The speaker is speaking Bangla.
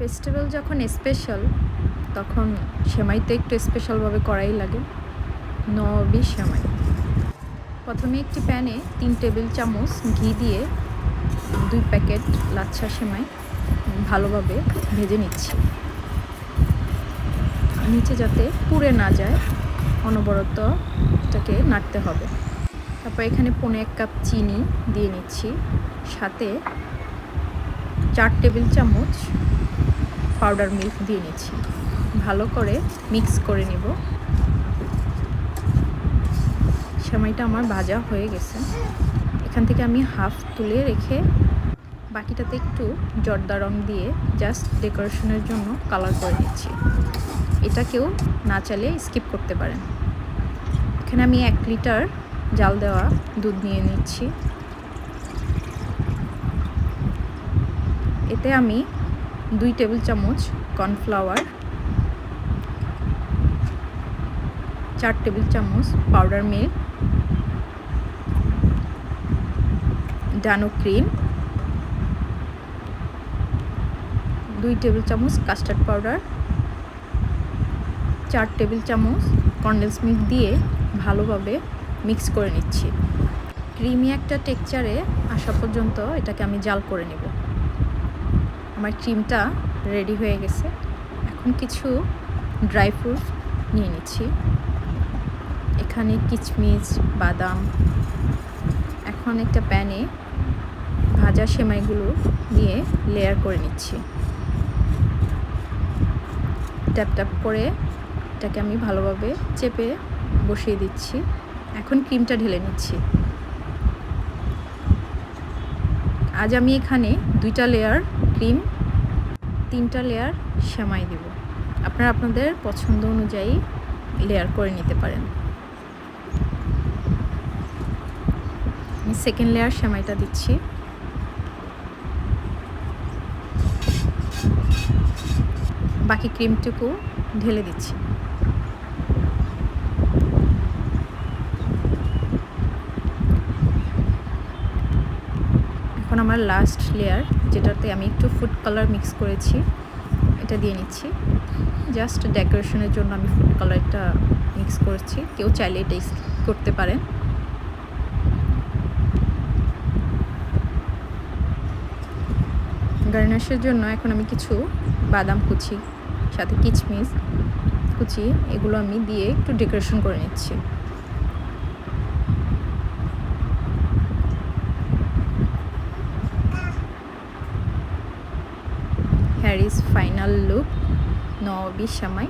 ফেস্টিভ্যাল যখন স্পেশাল, তখন সেমাই তো একটু স্পেশালভাবে করাই লাগে। নবি সেমাই। প্রথমে একটি প্যানে তিন টেবিল চামচ ঘি দিয়ে দুই প্যাকেট লাচ্ছা সেমাই ভালোভাবে ভেজে নিচ্ছি। নিচে যাতে পুড়ে না যায়, অনবরত এটাকে নাড়তে হবে। তারপর এখানে পনে এক কাপ চিনি দিয়ে নিচ্ছি। সাথে চার টেবিল চামচ পাউডার মিল্ক দিয়ে নিচ্ছি। ভালো করে মিক্স করে নিব। সেমাইটা আমার ভাজা হয়ে গেছে। এখান থেকে আমি হাফ তুলে রেখে বাকিটাতে একটু জর্দা রং দিয়ে জাস্ট ডেকোরেশনের জন্য কালার করে নিচ্ছি। এটা কেউ না চাইলে স্কিপ করতে পারেন। এখানে আমি এক লিটার জাল দেওয়া দুধ নিয়ে নিচ্ছি। এতে আমি দুই টেবিল চামচ কর্নফ্লাওয়ার, চার টেবিল চামচ পাউডার মিল্ক, ডানো ক্রিম, দুই টেবিল চামচ কাস্টার্ড পাউডার, চার টেবিল চামচ কন্ডেন্স মিল্ক দিয়ে ভালোভাবে মিক্স করে নিচ্ছি। ক্রিমি একটা টেক্সচারে আসা পর্যন্ত এটাকে আমি জাল করে নেব। আমার ক্রিমটা রেডি হয়ে গেছে। এখন কিছু ড্রাই ফ্রুট নিয়ে নিচ্ছি। এখানে কিচমিচ, বাদাম, এখন একটা প্যানে ভাজা সেমাইগুলো দিয়ে লেয়ার করে নিচ্ছি। ট্যাপ ট্যাপ করে এটাকে আমি ভালোভাবে চেপে বসিয়ে দিচ্ছি। এখন ক্রিমটা ঢেলে নিচ্ছি। আজ আমি এখানে দুইটা লেয়ার ক্রিম, তিনটা লেয়ার সেমাই দেব। আপনারা আপনাদের পছন্দ অনুযায়ী লেয়ার করে নিতে পারেন। আমি সেকেন্ড লেয়ার সেমাইটা দিচ্ছি। বাকি ক্রিমটুকু ঢেলে দিচ্ছি। এখন আমার লাস্ট লেয়ার যেটাতে আমি একটু ফুড কালার মিক্স করেছি, এটা দিয়ে নিচ্ছি। জাস্ট ডেকোরেশনের জন্য আমি ফুড কালারটা মিক্স করছি। কেউ চাইলে এটা করতে পারেন। গার্নাশের জন্য এখন আমি কিছু বাদাম কুচি, সাথে কিচমিচ কুচি, এগুলো আমি দিয়ে একটু ডেকোরেশন করে নিচ্ছি। হ্যারিস ফাইনাল লুক নবী সামাই।